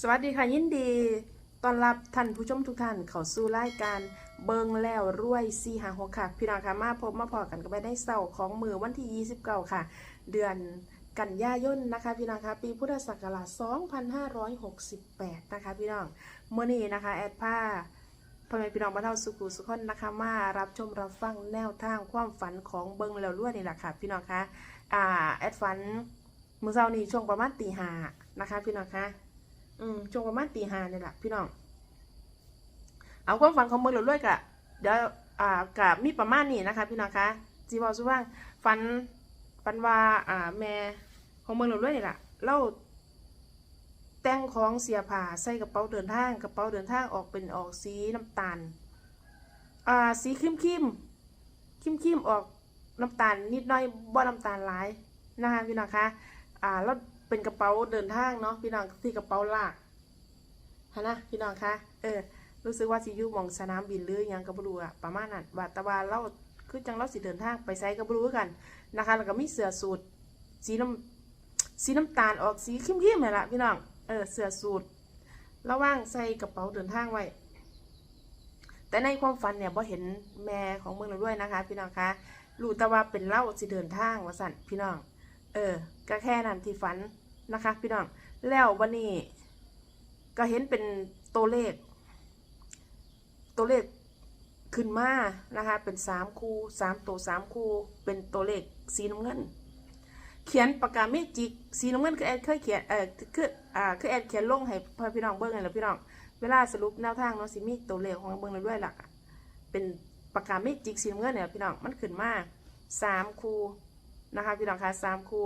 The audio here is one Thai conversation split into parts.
สวัสดีค่ะยินดีต้อนรับท่านผู้ชมทุกท่านเข้าสู่รายการเบิงแล้วรวยซีหาหกค่ะ พี่น้องค่ะมาพบมาพอกันกันไปได้เสาร์ของมือวันที่ 29 ค่ะ เดือนกันยายนนะคะ พี่น้องคะปีพุทธศักราช 2568 นะคะ พี่น้องเมื่อนี้นะคะ แอดผ้าพ่อแม่พี่น้องบ้านเฮาสุขุสุขคนนะคะมารับชมรับฟังแนวทางความฝันของเบิงแล้วรวยนี่แหละค่ะ พี่น้องคะอ่าแอดฝันเมื้อเช้านี้ช่วงประมาณตีห้านะคะ พี่น้องคะ ช่วงประมาณตีห้านี่แหละพี่น้อง เอาความฝันของเมืองหลวงด้วยกะเดี๋ยวอ่ากับมีประมาณนี้นะคะ พี่น้องคะจีบอสุว่างฝันฝันว่าอ่าแม่ของเมืองหลวงด้วยนี่แหละเล่าแต่งของเสียผ้าใส่กระเป๋าเดินทางกระเป๋าเดินทางออกเป็นออกสีน้ำตาลอ่าสีครีมครีมครีมครีมออกน้ำตาลนิดหน้อยบ่น้ำตาลหลายนะคะพี่น้องคะอ่าแล้วเป็นกระเป๋าเดินทางเนาะพี่น้องที่กระเป๋าลาก ฮะนะพี่น้องคะเออรู้สึกว่าสิยูมองสนามบินหรือยังกับบรูอะประมาณนั้นว่าต่ว่าเราคือจังเราสิเดินทางไปไซกับบรูกันนะคะ แล้วก็มีเสือสูทสีน้ำสีน้ำตาลออกสีเข้มๆนี่นแหละพี่น้องเออเสือสูทรระว่างใส่กระเป๋าเดินทางไว้ แต่ในความฝันเนี่ยพอเห็นแม่ของเมืองเราด้วยนะคะ พี่น้องคะรู้ต่ว่าเป็นเล่าสิเดินทางว่าสั่นพี่น้อง เออก็แค่นั้นที่ฝันนะคะ พี่น้องแล้ววันนี้ ก็เห็นเป็นตัวเลข ตัวเลขขึ้นมานะคะ เป็นสามคูสามตัวสามคูเป็นตัวเลขสีน้ำเงิน เขียนปากกาเมจิกสีน้ำเงินคือแอดเคยเขียนเออคืออ่าคือแอดเขียนลงให้พ่อพี่น้องเบิ้งไงล่ะพี่น้องเวลาสรุปแนวทางเนาะสิมีตัวเลขของเบิ้งเลยด้วยหลักอะเป็นปากกาเมจิกสีน้ำเงินเนี่ยพี่น้องมันขึ้นมาสามคูนะคะพี่น้องคะสามคู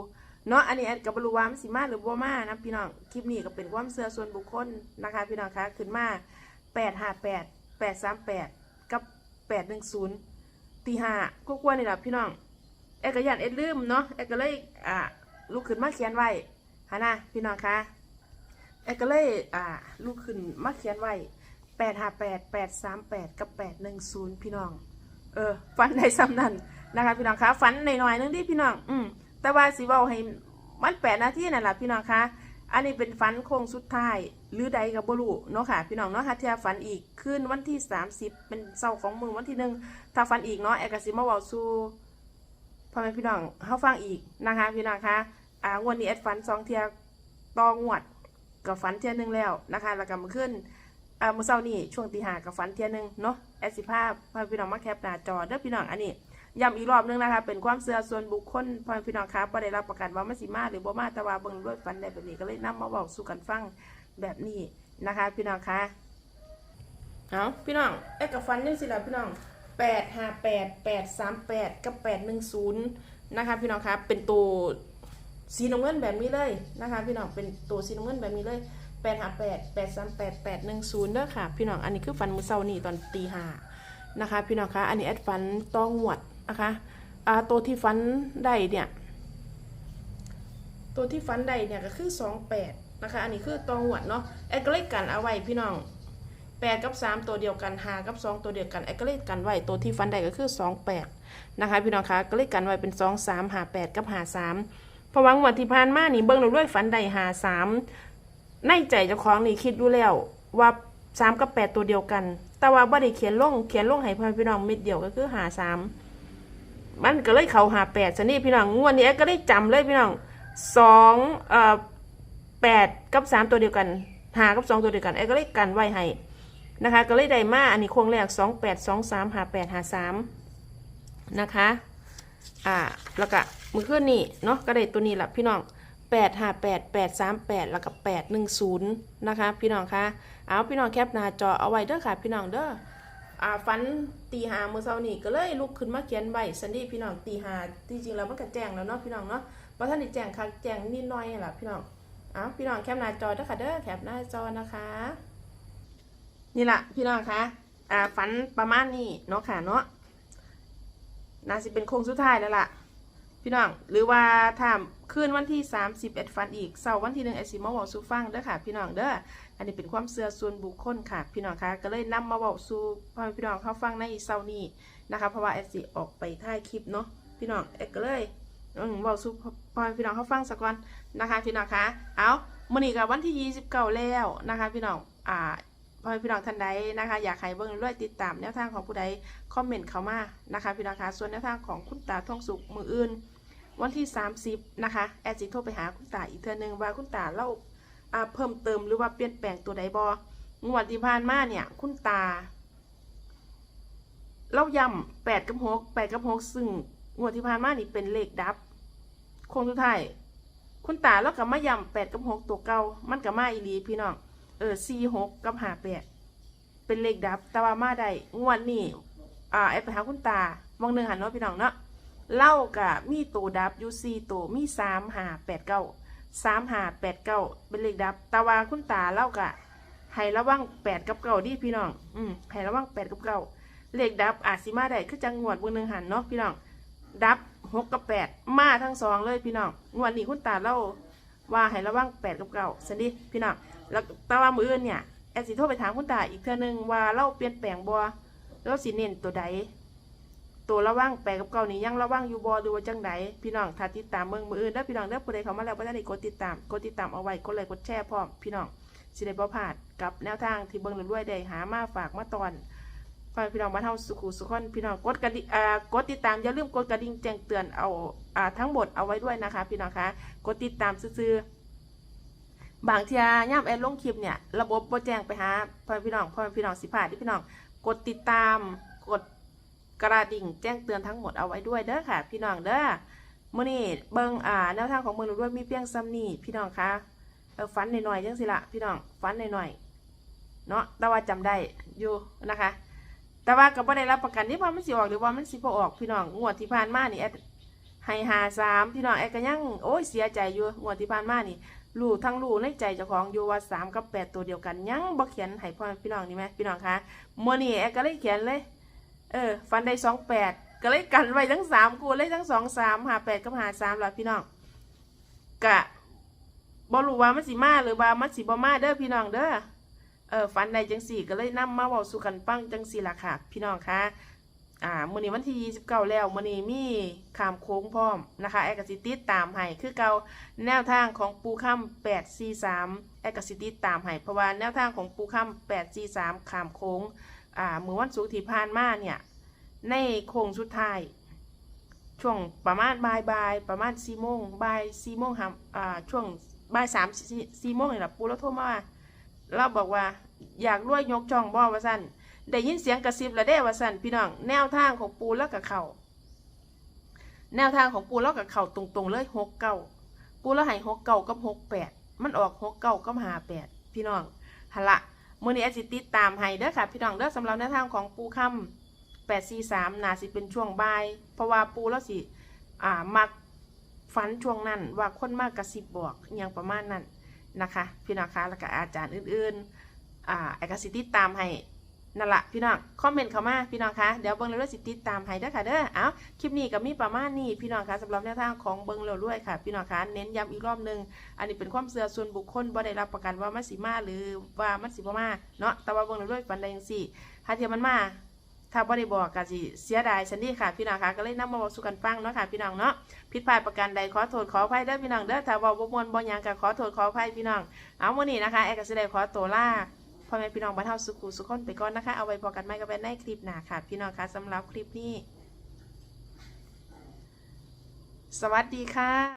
เนาะอันนี้แอดกับบรูวามสิมาหรือบ่มานะพี่น้องคลิปนี้ก็เป็นความเชื่อส่วนบุคคลนะคะ พี่น้องคะขึ้นมาแปดห้าแปดแปดสามแปดกับแปดหนึ่งศูนย์ตีห้าก็กลัวนี่แหละพี่น้องแอดก็ยันแอดลืมเนาะแอดก็เลยอ่าลุกขึ้นมาเขียนไว้ฮะนะพี่น้องคะแอดก็เลยอ่าลุกขึ้นมาเขียนไว้แปดห้าแปดแปดสามแปดกับแปดหนึ่งศูนย์พี่น้องเออฝันในซ้ำนั่นนะคะพี่น้องคะฝันในหน่อยๆนึงดิพี่น้องอืมแต่ว่าสิว้าให้ มันแปดนาทีนั่นแหละพี่น้องคะอันนี้เป็นฝันโค้งสุดท้าย หรือใดกับบรูเนาะค่ะ พี่น้องเนาะค่ะเทียฝันอีกคืนวันที่ 30 เป็นเสาร์ของมือวันที่หนึ่งถ้าฝันอีกเนาะแอกกสิมาเว้าสู่พ่อแม่พี่น้องเฮาฟังอีกนะคะ พี่น้องคะอ่างวดนี้แอดฝันสองเทียต่องวดกับฝันเทียหนึ่งแล้วนะคะแล้วก็มาขึ้นอ่ามื่อเช้านี่ช่วงตีห้ากับฟันเทียหนึ่งเนาะแอดสิภาพพาพี่น้องมาแคปหน้าจอเด้อพี่น้องอันนี้ ย้ำอีกรอบนึงนะคะ เป็นความเชื่อส่วนบุคคลพ่อพี่น้องครับบ่ได้รับประกันว่ามันสิมาหรือบ่มาแต่ว่าเบิ่งด้วยฟันได้แบบนี้ก็เลยนำมาบอกสู่กันฟังแบบนี้นะคะ พี่น้องคะเอาพี่น้องเอ็กกับฟันนี่สิล่ะพี่น้องแปดห้าแปดแปดสามแปดกับแปดหนึ่งศูนย์นะคะ พี่น้องครับเป็นตัวสีน้ำเงินแบบนี้เลยนะคะ พี่น้องเป็นตัวสีน้ำเงินแบบนี้เลยแปดห้าแปดแปดสามแปดแปดหนึ่งศูนย์เด้อค่ะ พี่น้องอันนี้คือฟันมือเศร้านี่ตอนตีห้านะคะ พี่น้องคะอันนี้แอดฟันต้องหวด นะคะอาตัวที่ฟันได้เนี่ยตัวที่ฟันได้เนี่ยก็คือสองแปดนะคะอันนี้คือตองหวดเนาะแอดก็เลยกันเอาไว้พี่น้องแปดกับสามตัวเดียวกันหากับสองตัวเดียวกันแอดก็เลยกันไว้ตัวที่ฟันได้ก็คือสองแปดนะคะพี่น้องคะก็เลยกันไว้เป็นสองสามหาแปดกับหาสามเพราะวังวันที่ผ่านมานี่เบิ่งเราด้วยฝันใดหาสามในใจเจ้าของนี่คิดดูแล้วว่าสามกับแปดตัวเดียวกัน แต่ว่าบ่ได้เขียนลงเขียนลงให้พ่อพี่น้องม็ดเดียวก็คือหาสาม มันก็เลยเขาหาแปดซะนี่พี่น้องงวดนี้ก็ได้จำเลยพี่น้องสองเอ่อแปดกับสามตัวเดียวกันหากับสองตัวเดียวกันไอ้ก็เลยกันไว้ให้นะคะ ก็เลยได้มาอันนี้โครงแรกสองแปดสองสามหาแปดหาสามนะคะอ่าแล้วก็มือขึ้นนี่เนาะก็ได้ตัวนี้แหละพี่น้องแปดห้าแปดแปดสามแปดแล้วก็แปดหนึ่งศูนย์นะคะ พี่น้องคะเอาพี่น้องแคปหน้าจอเอาไว้เด้อค่ะ พี่น้องเด้อ อ่าฟันตีหาเมื่อเช้านี้ก็เลยลุกขึ้นมาเขียนใบสันดีพี่น้องตีหาจริงๆแล้วมันก็แจ้งแล้วเนาะพี่น้องเนาะเพราะท่านได้แจ้งคักแจ้งนิดหน่อยแหละพี่น้องเอาพี่น้องแคปหน้าจอเด้อค่ะเด้อแคปหน้าจอนะคะ นี่แหละพี่น้องคะอ่าฝันประมาณนี้เนาะค่ะเนาะน่าจะเป็นโค้งสุดท้ายแล้วล่ะ พี่น้อง หรือว่าถ้าคืนวันที่31ฟันอีกเสาร์วันที่หนึ่งไอซิมาบอกสู่ฟังเด้อค่ะ พี่น้องเด้ออันนี้เป็นความเชื่อส่วนบุคคลค่ะ พี่น้องคะก็เลยนำมาบอกสู่พ่อพี่น้องเขาฟังในเสาร์นี้นะคะเพราะว่าไอซิออกไปถ่ายคลิปเนาะพี่น้องเอกก็เลยบอกสุพอพี่น้องเขาฟังสักก่อนนะคะ พี่น้องคะเอามื้อนี้ก็วันที่ 29 แล้วนะคะ พี่น้องอ่าพอพี่น้องท่านใดนะคะ อยากให้เบิ่งด้วยติดตามแนวทางของผู้ใดคอมเมนต์เข้ามานะคะ พี่น้องคะส่วนแนวทางของคุณตาท่องสุขมืออื่น วันที่ 30 นะคะ แอดจิโทรไปหาคุณตาอีกเทื่อนึงว่าคุณตาเล่าาเพิ่มเติมหรือว่าเปลี่ยนแปลงตัวใดบองวดที่ผ่านมาเนี่ย คุณตา เล่าย่ำแปดกับหกแปดกับหกซึ่งงวดที่ผ่านมานี่เป็นเลขดับคงทุกท้ายคุณตาแล้วกับมาย่ำแปดกับหกตัวเก่ามันกับมาอีหลีพี่น้องเออสี่หกกับหาแปดเป็นเลขดับแต่ว่ามาได้งวดนี้อ่าแอดไปหาคุณตามองหนึ่งหันเนาะพี่น้องเนาะ เล่ากับมีตัวดับอยูซีตัวมีสามหาแปดเก้าสามหาแปดเก้าเป็นเลขดับต่ว่าคุณตาเล่ากะให้ระวังแปดกับเก้าดิพี่น้อง อืมให้ระวังแปดกับเก้าเลขดับอาจสิมาได้คือจังงวดมือหนึ่งหันเนาะพี่น้อง ดับหกกับแปดมาทั้งสองเลยพี่น้องงวดนี้คุณตาเล่าว่าให้ระวังแปดกับเก้าสันดิพี่น้องแล้วต่ว่ามืออื่นเนี่ยแอดสิโทรไปถามคุณตาอีกเทื่อนึงว่าเล่าเปลี่ยนแปลงบัวแล้วสิเน้นตัวใด ตัวระว่างแปลกับเก่านี่ยังระว่างอยู่บอดูว่าจังใดพี่น้องถ้าติดตามเมืองมืออื่นแล้วพี่น้องเด้อผู้ใดเข้ามาแล้วบ่ได้กดติดตามกดติดตามเอาไว้กดไลค์กดแชร์พร้อมพี่น้องสิได้บ่พลาดกับแนวทางที่เบิ่งเรื่อยๆได้หามาฝากมาตอนฝากพี่น้องมาเท่าสุขุสุขคนพี่น้องกดกระดิ่งอ่ากดติดตามอย่าลืมกดกระดิ่งแจ้งเตือนเอาอ่าทั้งหมดเอาไว้ด้วยนะคะ พี่น้องคะกดติดตามซื่อบางทีย่ามแอดลงคลิปเนี่ยระบบบ่แจ้งไปหาพ่อพี่น้องพ่อพี่น้องสิพาดที่พี่น้อง กดติดตามกด กระดิ่งแจ้งเตือนทั้งหมดเอาไว้ด้วยเด้อค่ะ พี่น้องเด้อมื่อนี้เบิงอ่าแนวทางของมืองด้วยมีเพียงซ้ำนี่พี่น้องคะเออฟันหน่อยๆจังสิละพี่น้องฟันหน่อยๆเนาะแต่ว่าจำได้อยู่นะคะ แต่ว่าก็บ่ได้รับประกันที่ว่ามันสิออกหรือว่ามันสิบ่ออกพี่น้องงวดที่ผ่านมานี่แอดให้หาสามพี่น้องแอดก็ยังโอ้ยเสียใจอยู่งวดที่ผ่านมานี่รู้ทั้งรู้ในใจเจ้าของอยู่ว่าสามกับแปดตัวเดียวกันยังบ่เขียนให้พ่อพี่น้องนี่ไหมพี่น้องคะมื่อนี้แอดก็เลยเขียนเลย เออฟันได้สองแปดก็เลยกันไว้ทั้งสามกูเลยทั้งสองสามหาแปดกับหาสามล่ะพี่น้องกะบอรู้ว่ามันสิมาหรือว่ามันสิบ่มาเด้อพี่น้องเด้อเออฟันได้จังสี่ก็เลยนำมาเว้าสู่กันฟังจังสี่ล่ะค่ะ พี่น้องคะอ่ามื้อนี้วันที่ยี่สิบเก้าแล้วมื้อนี้มีขามโค้งพร้อมนะคะแอร์กสิติดตามให้คือเก่าแนวทางของปูค่ำแปดสี่สามแอร์กสิติดตามให้เพราะว่าแนวทางของปูค่ำแปดสี่สามขามโค้ง อ่าเมื่อวันศุกร์ที่ผ่านมาเนี่ย ในโค้งสุดท้าย ช่วงประมาณบ่ายบ่ายประมาณสี่โมงบ่ายสี่โมงครับอ่าช่วงบ่ายสามสี่โมงนี่แหละปูแล้วโทรมาว่าเราบอกว่าอยากรวยยกจ่องบ่ว่าสั่นได้ยินเสียงกระซิบแล้วได้วาสั่นพี่น้องแนวทางของปูแล้วกับเขาแนวทางของปูแล้วกับเขาตรงๆเลยหกเก้าปูแล้วให้หกเก้ากับหกแปดมันออกหกเก้ากับหาแปดพี่น้องหนละ มื่อนี้อดสิติดตามให้เด้อค่ะ พี่น้องเด้อสำหรับแนวทางของปูค่ำแปดสี่สามนาสิเป็นช่วงบ่าย เพราะว่าปูแล้วสิ อ่า มักฝันช่วงนั้น ว่าคนมากกระซิบบอกอย่างประมาณนั้นนะคะ พี่น้องคะแล้วก็อาจารย์อื่นๆ อ่าแอากสิติดตามให้ นั่นละพี่น้องคอมเมนต์เข้ามาพี่น้องคะเดี๋ยวเบิ้งเร็วๆสิติดตามให้เด้อค่ะเด้อเอาคลิปนี้ก็มีประมาณนี้พี่น้องคะสำหรับแนวทางของเบิ้งเร็วด้วยค่ะ พี่น้องคะเน้นย้ำอีกรอบหนึ่งอันนี้เป็นความเชื่อส่วนบุคคลบ่ได้รับประกันว่ามันสิมาหรือว่ามันสิบ่มาเนาะแต่ว่าเบิ่งแล้วด้วยปันใดจังซี่ถ้าเทียมมันมาถ้าบ่ได้บอกก็สิเสียดายฉันดีค่ะพี่น้องคะก็เลยนำมาบอกสู่กันฟังเนาะค่ะพี่น้องเนาะผิดพลาดประการใดขอโทษขออภัยเด้อพี่น้องเด้อถ้าเว้าบ่มวนบ่ยังก็ขอโทษขออภัยพี่น้องเอามื้อนี้นะคะแอร์ก็สิได้ขอตัวลา พ่อแม่พี่น้องบ้านเฮาสุขุสุขคนไปก่อนนะคะ เอาไว้บอกกันใหม่กับแม่ในคลิปหน้าค่ะ พี่น้องคะสำหรับคลิปนี้ สวัสดีค่ะ